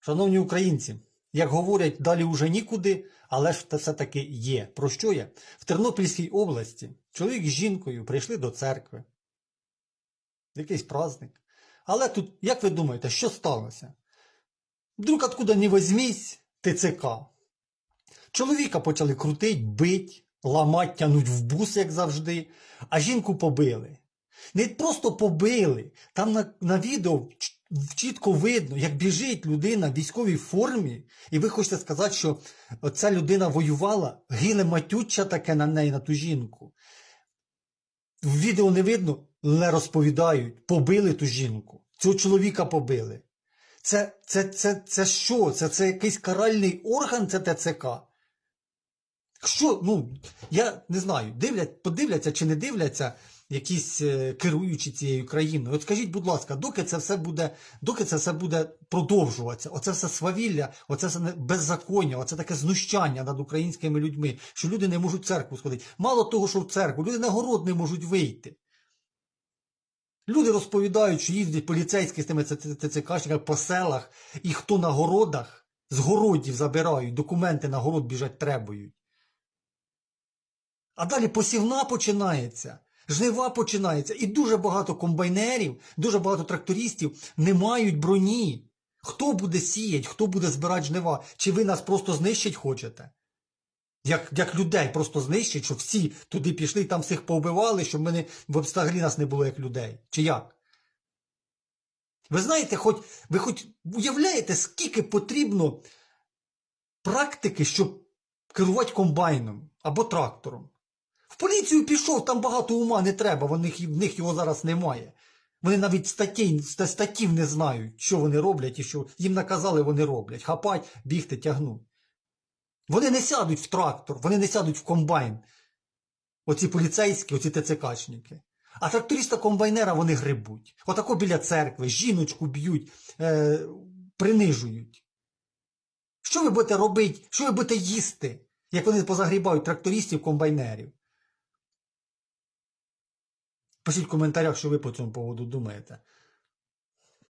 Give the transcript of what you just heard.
Шановні українці, як говорять, далі уже нікуди, але ж це все-таки є. Про що я? В Тернопільській області чоловік з жінкою прийшли до церкви. Якийсь праздник. Але тут, як ви думаєте, що сталося? Вдруг откуда не возьмись ТЦК. Чоловіка почали крутить, бить, ламать, тянуть в бус, як завжди, а жінку побили. Не просто побили. Там на, на відео чітко видно, як біжить людина в військовій формі, і ви хочете сказати, що ця людина воювала, гине матюча таке на неї, на ту жінку. В відео не видно, але розповідають, побили ту жінку. Цього чоловіка побили. Це, це, це, це що? Це, це якийсь каральний орган, це ТЦК? Що, ну, я не знаю, дивлять, подивляться чи не дивляться якісь е, керуючі цією країною. От скажіть, будь ласка, доки це все буде, доки це все буде продовжуватися, оце все свавілля, оце все беззаконня, оце таке знущання над українськими людьми, що люди не можуть в церкву сходити. Мало того, що в церкву, люди на город не можуть вийти. Люди розповідають, що їздять поліцейські з тими ТЦКшниками по селах, і хто на городах з городів забирають, документи на город біжать требують. А далі посівна починається, жнива починається, і дуже багато комбайнерів, дуже багато трактористів не мають броні. Хто буде сіять, хто буде збирати жнива? Чи ви нас просто знищить хочете? Як, як людей просто знищить, щоб всі туди пішли там всіх повбивали, щоб ми не, взагалі нас не було як людей. Чи як? Ви знаєте, хоч, ви хоч уявляєте, скільки потрібно практики, щоб керувати комбайном або трактором? В поліцію пішов, там багато ума не треба, в них, в них його зараз немає. Вони навіть статей, статтів не знають, що вони роблять і що їм наказали, вони роблять. Хапать, бігти, тягнуть. Вони не сядуть в трактор, вони не сядуть в комбайн. Оці поліцейські, оці ТЦКшники. А тракториста комбайнера вони грибуть. Отако біля церкви, жіночку б'ють, е, принижують. Що ви будете робити? Що ви будете їсти, як вони позагрібають трактористів, комбайнерів? Пишіть в коментарях, що ви по цьому поводу думаєте.